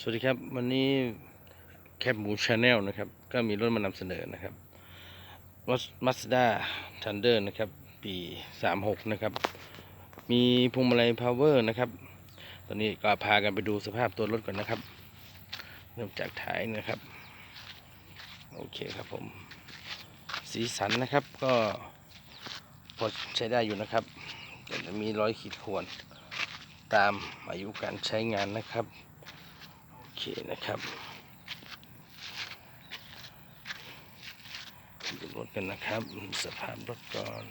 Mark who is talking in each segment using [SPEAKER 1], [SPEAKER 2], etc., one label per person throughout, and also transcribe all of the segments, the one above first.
[SPEAKER 1] สวัสดีครับ วันนี้แคบหมูชาแนลนะครับ ก็มีรถมานำเสนอนะครับรถมาสด้าทันเดอร์นะครับ ปี 36 นะครับ มีพวงมาลัยพาวเวอร์นะครับ ตอนนี้ก็พากันไปดูสภาพตัวรถก่อนนะครับ เริ่มจากท้ายนะครับ โอเคครับผม สีสันนะครับก็พอใช้ได้อยู่นะครับ แต่จะมีรอยขีดข่วนตามอายุการใช้งานนะครับ เคนะครับดูรถกันนะครับสภาพรถก่อน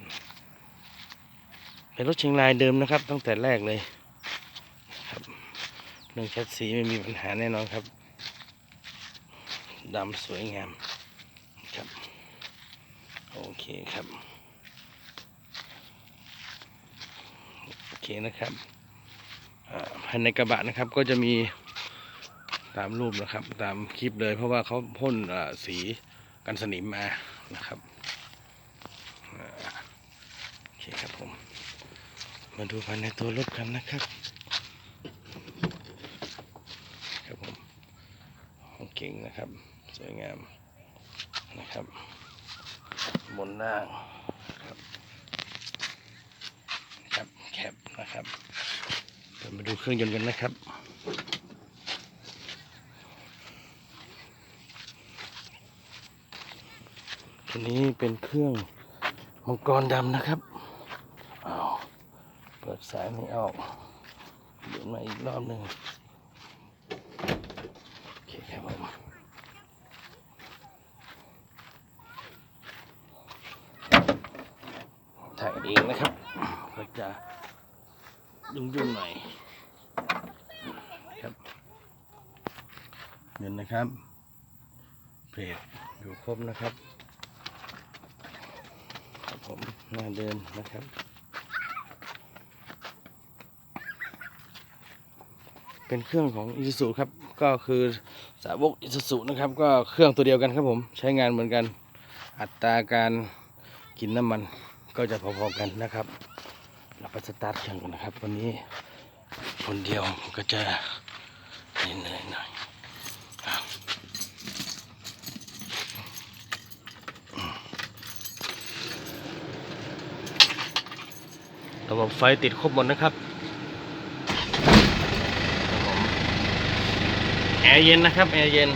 [SPEAKER 1] เป็นรถเชียงรายเดิมนะครับ ตั้งแต่แรกเลยครับเรื่องแชสซีไม่มีปัญหาแน่นอนครับดำสวยงามครับโอเคครับโอเคนะครับภายในกระบะนะครับก็จะมี ตามรูปนะครับ ตามคลิปเลย เพราะว่าเขาพ่นสีกันสนิมมานะครับโอเคครับผม มาดูภายในตัวรถกันนะครับ ครับผมห้องเก่งนะครับ สวยงามนะครับ บนล่างครับครับแคบนะครับเดี๋ยวมาดูเครื่องยนต์กันนะครับ ตัวนี้เป็นเครื่องมังกรดำนะครับอ้าวเปิดสายไม่ออกเดินมาอีกรอบหนึ่งโอเคครับผมถ่ายเองนะครับก็จะยุ่งๆหน่อยครับเงินนะครับเพจอยู่ครบนะครับ ผมหน้าเดิมนะครับเป็นเครื่องของ i s u z u ครับ ก็คือสาวก i s u z u นะครับ ก็เครื่องตัวเดียวกันครับผม ใช้งานเหมือนกัน อัตราการกินน้ำมันก็จะพอๆกันนะครับ เราไปสตาร์ทเครื่องกันนะครับ วันนี้คนเดียวก็จะเหนื่อยๆหน่อยอ้าว ระบบไฟติดครบหมดนะครับแอร์เย็นนะครับแอร์เย็น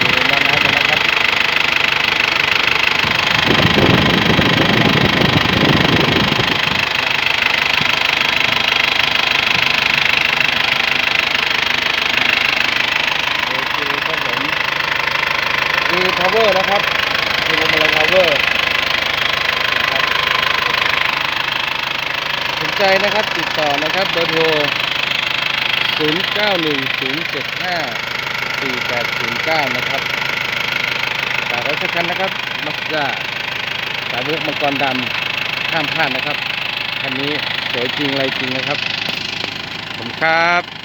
[SPEAKER 1] ดูด้านหน้ากันนะครับโอเคครับผม มี power นะครับ มีพวงมาลัย power ครับสนใจนะครับติดต่อนะครับเบอร์โทร 0910754809 นะครับฝากไว้สักคันนะครับมัสด้าสาวกมังกรดำห้ามพลาดนะครับ คันนี้สวยจริงอะไรจริงนะครับ ผมครับ